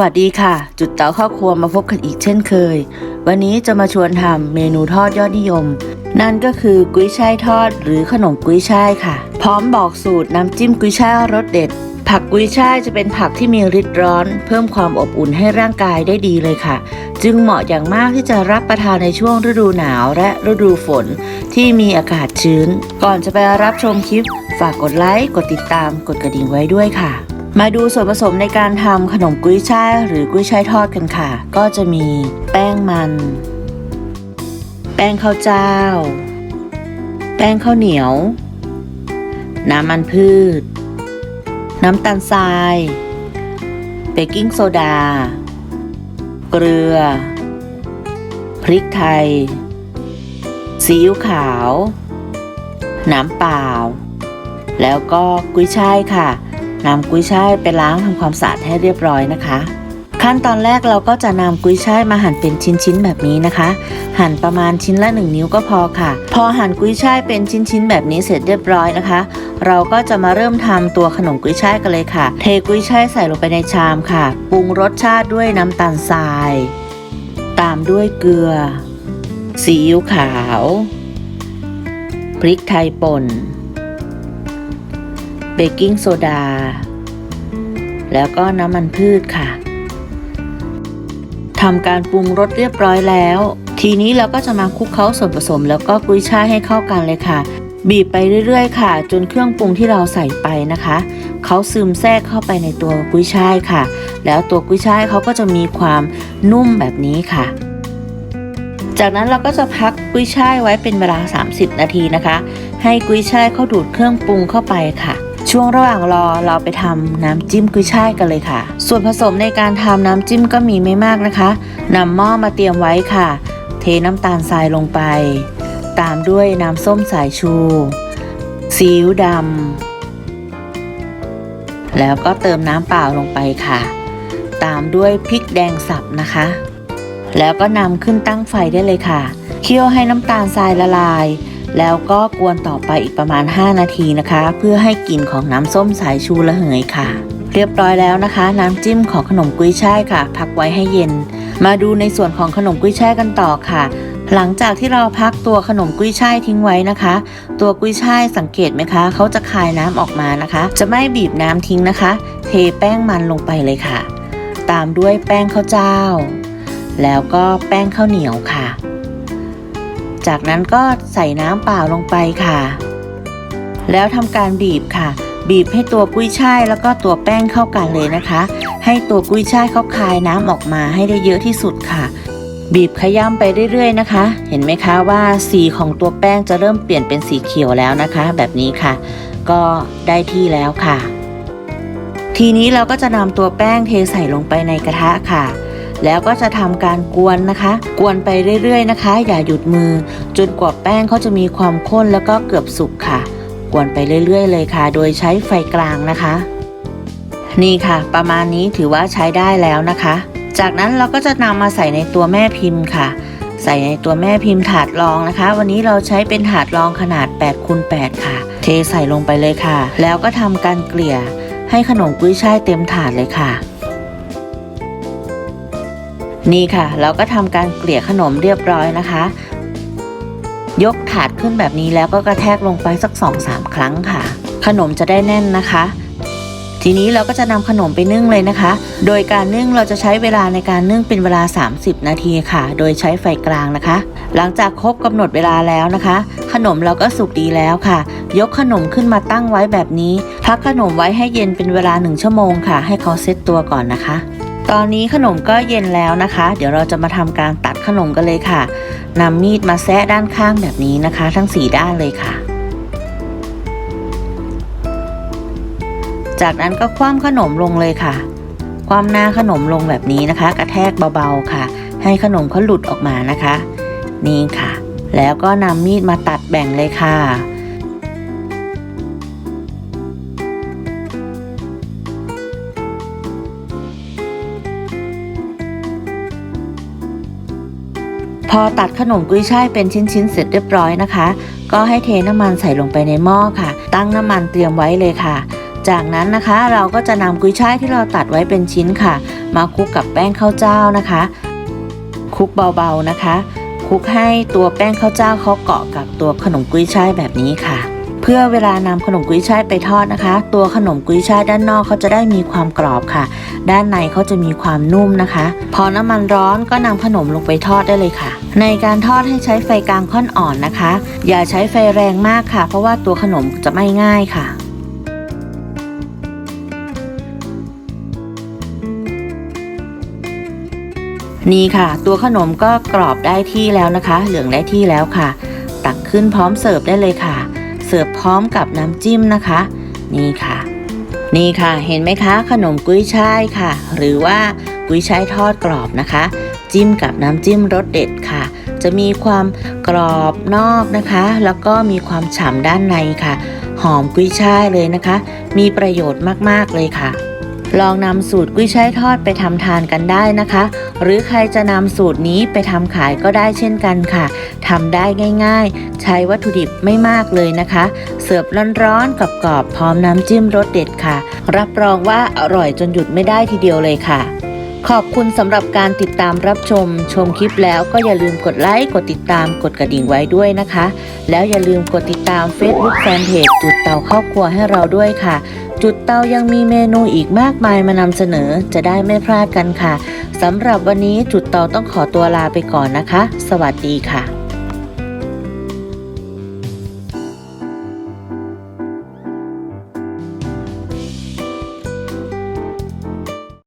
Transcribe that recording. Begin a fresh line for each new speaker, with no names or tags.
วัสดีค่ะ จุดเต๋าข้าวครัวมาพบกันอีกเช่นเคย วันนี้จะมาชวนทำเมนูทอดยอดนิยม นั่นก็คือกุ้ยช่ายทอดหรือขนมกุ้ยช่ายค่ะ พร้อมบอกสูตรน้ำจิ้มกุ้ยช่ายรสเด็ด ผักกุ้ยช่ายจะเป็นผักที่มีฤทธิ์ร้อน เพิ่มความอบอุ่นให้ร่างกายได้ดีเลยค่ะ จึงเหมาะอย่างมากที่จะรับประทานในช่วงฤดูหนาวและฤดูฝน ที่มีอากาศชื้น ก่อนจะไปรับชมคลิป ฝากกดไลค์กดติดตามกดกระดิ่งไว้ด้วยค่ะ มาดูส่วนผสมในการทำขนมกุ้ยช่ายหรือกุ้ยช่ายทอดกันค่ะ ก็จะมีแป้งมัน แป้งข้าวเจ้า แป้งข้าวเหนียว น้ำมันพืช น้ำตาลทรายเบกกิ้งโซดา เกลือ พริกไทย ซีอิ๊วขาว น้ำเปล่า แล้วก็กุ้ยช่ายค่ะ นำกุ้ยช่ายไปล้างทำความสะอาดให้เรียบร้อยนะคะ ขั้นตอนแรกเราก็จะนำกุ้ยช่ายมาหั่นเป็นชิ้นๆแบบนี้นะคะ หั่นประมาณชิ้นละ 1 นิ้วก็พอค่ะ พอหั่นกุ้ยช่ายเป็นชิ้นๆแบบนี้เสร็จเรียบร้อยนะคะ เราก็จะมาเริ่มทำตัวขนมกุ้ยช่ายกันเลยค่ะ เทกุ้ยช่ายใส่ลงไปในชามค่ะ ปรุงรสชาติด้วยน้ำตาลทราย ตามด้วยเกลือ ซีอิ๊วขาว พริกไทยป่น เบกกิ้งโซดา แล้วก็น้ำมันพืชค่ะทำการปรุงรสเรียบร้อยแล้ว ทีนี้เราก็จะมาคลุกเคล้าส่วนผสม แล้วก็กุ้ยช่ายให้เข้ากันเลยค่ะ บีบไปเรื่อยๆ ค่ะ จนเครื่องปรุงที่เราใส่ไปนะคะเขาซึมแทรกเข้าไปในตัวกุ้ยช่ายค่ะ แล้วตัวกุ้ยช่ายเขาก็จะมีความนุ่มแบบนี้ค่ะ จากนั้นเราก็จะพักกุ้ยช่ายไว้เป็นเวลา 30 นาทีนะคะ ให้กุ้ยช่ายเข้าดูดเครื่องปรุงเข้าไปค่ะ ช่วงระหว่างรอเราไปทำน้ำจิ้มกุ้ยช่ายกันเลยค่ะ ส่วนผสมในการทำน้ำจิ้มก็มีไม่มากนะคะนำหม้อมาเตรียมไว้ค่ะ เทน้ำตาลทรายลงไป ตามด้วยน้ำส้มสายชูซีอิ๊วดำแล้วก็เติมน้ำเปล่าลงไปค่ะ ตามด้วยพริกแดงสับนะคะ แล้วก็นำขึ้นตั้งไฟได้เลยค่ะ เคี่ยวให้น้ำตาลทรายละลาย แล้วก็กวนต่อไปอีกประมาณ 5 นาทีนะคะ เพื่อให้กลิ่นของน้ำส้มสายชูระเหยค่ะ เรียบร้อยแล้วนะคะ น้ำจิ้มของขนมกุ้ยช่ายค่ะ พักไว้ให้เย็น มาดูในส่วนของขนมกุ้ยช่ายกันต่อค่ะ หลังจากที่เราพักตัวขนมกุ้ยช่ายทิ้งไว้นะคะ ตัวกุ้ยช่ายสังเกตไหมคะเขาจะคายน้ำออกมานะคะ จะไม่บีบน้ำทิ้งนะคะ เทแป้งมันลงไปเลยค่ะ ตามด้วยแป้งข้าวเจ้า แล้วก็แป้งข้าวเหนียวค่ะ จากนั้นก็ใส่น้ำเปล่าลงไปค่ะ แล้วทำการบีบค่ะ บีบให้ตัวกุ้ยช่ายแล้วก็ตัวแป้งเข้ากันเลยนะคะ ให้ตัวกุ้ยช่ายเขาคายน้ำออกมาให้ได้เยอะที่สุดค่ะ บีบขย้ำไปเรื่อยๆนะคะ เห็นไหมคะว่าสีของตัวแป้งจะเริ่มเปลี่ยนเป็นสีเขียวแล้วนะคะ แบบนี้ค่ะ ก็ได้ที่แล้วค่ะ ทีนี้เราก็จะนำตัวแป้งเทใส่ลงไปในกระทะค่ะ แล้วก็จะทำการกวนนะคะ กวนไปเรื่อยๆนะคะ อย่าหยุดมือ จนกว่าแป้งเขาจะมีความข้นแล้วก็เกือบสุกค่ะ กวนไปเรื่อยๆ เลยค่ะ โดยใช้ไฟกลางนะคะ นี่ค่ะ ประมาณนี้ถือว่าใช้ได้แล้วนะคะ จากนั้นเราก็จะนำมาใส่ในตัวแม่พิมพ์ค่ะใส่ในตัวแม่พิมพ์ถาดรองนะคะ วันนี้เราใช้เป็นถาดรองขนาด8คูณ8ค่ะ เทใส่ลงไปเลยค่ะ แล้วก็ทำการเกลี่ยให้ขนมกุ้ยช่ายเต็มถาดเลยค่ะ นี่ค่ะ เราก็ทำการเกลี่ยขนมเรียบร้อยนะคะ ยกถาดขึ้นแบบนี้แล้วก็กระแทกลงไปสัก2อสาครั้งค่ะ ขนมจะได้แน่นนะคะ ทีนี้เราก็จะนำขนมไปนึ่งเลยนะคะ โดยการนึ่งเราจะใช้เวลาในการนึ่งเป็นเวลา 30 นาทีค่ะ โดยใช้ไฟกลางนะคะ หลังจากครบกำหนดเวลาแล้วนะคะ ขนมเราก็สุกดีแล้วค่ะ ยกขนมขึ้นมาตั้งไว้แบบนี้ พักขนมไว้ให้เย็นเป็นเวลา 1 ชั่วโมงค่ะ ให้เขาเซตตัวก่อนนะคะ ตอนนี้ขนมก็เย็นแล้วนะคะ เดี๋ยวเราจะมาทำการตัดขนมกันเลยค่ะนำมีดมาแซะด้านข้างแบบนี้นะคะ ทั้ง4ด้านเลยค่ะ จากนั้นก็คว่ำขนมลงเลยค่ะ คว่ำหน้าขนมลงแบบนี้นะคะ กระแทกเบาๆค่ะ ให้ขนมเขาหลุดออกมานะคะ นี่ค่ะ แล้วก็นำมีดมาตัดแบ่งเลยค่ะ อตัดขนมกุ้ยช่ายเป็นชิ้นๆ เสร็จเรียบร้อยนะคะ ก็ให้เทน้ำมันใส่ลงไปในหม้อค่ะ ตั้งน้ำมันเตรียมไว้เลยค่ะ จากนั้นนะคะเราก็จะนำกุ้ยช่ายที่เราตัดไว้เป็นชิ้นค่ะ มาคลุกกับแป้งข้าวเจ้านะคะคลุกเบาๆนะคะคลุกให้ตัวแป้งข้าวเจ้าเขาเกาะกับตัวขนมกุ้ยช่ายแบบนี้ค่ะ เพื่อเวลานำขนมกุ้ยช่ายไปทอดนะคะ ตัวขนมกุ้ยช่ายด้านนอกเขาจะได้มีความกรอบค่ะ ด้านในเขาจะมีความนุ่มนะคะ พอน้ำมันร้อนก็นำขนมลงไปทอดได้เลยค่ะ ในการทอดให้ใช้ไฟกลางค่อนอ่อนนะคะ อย่าใช้ไฟแรงมากค่ะ เพราะว่าตัวขนมจะไม่ง่ายค่ะนี่ค่ะ ตัวขนมก็กรอบได้ที่แล้วนะคะ เหลืองได้ที่แล้วค่ะ ตักขึ้นพร้อมเสิร์ฟได้เลยค่ะ เสิร์ฟพร้อมกับน้ำจิ้มนะคะ นี่ค่ะ นี่ค่ะ เห็นไหมคะ ขนมกุ้ยช่ายค่ะ หรือว่ากุ้ยช่ายทอดกรอบนะคะ จิ้มกับน้ำจิ้มรสเด็ดค่ะ จะมีความกรอบนอกนะคะ แล้วก็มีความฉ่ำด้านในค่ะ หอมกุ้ยช่ายเลยนะคะ มีประโยชน์มากๆเลยค่ะ ลองนำสูตรกุ้ยช่ายทอดไปทำทานกันได้นะคะหรือใครจะนำสูตรนี้ไปทำขายก็ได้เช่นกันค่ะทำได้ง่ายๆ ใช้วัตถุดิบไม่มากเลยนะคะ เสิร์ฟร้อนๆกับกรอบพร้อมน้ำจิ้มรสเด็ดค่ะ รับรองว่าอร่อยจนหยุดไม่ได้ทีเดียวเลยค่ะ ขอบคุณสำหรับการติดตามรับชม ชมคลิปแล้วก็อย่าลืมกดไลค์กดติดตามกดกระดิ่งไว้ด้วยนะคะ แล้วอย่าลืมกดติดตาม Facebook Fanpage จุดเตาครอบครัวให้เราด้วยค่ะ จุดเตายังมีเมนูอีกมากมายมานำเสนอจะได้ไม่พลาดกันค่ะสำหรับวันนี้จุดเตาต้องขอตัวลาไปก่อนนะคะ สวัสดีค่ะ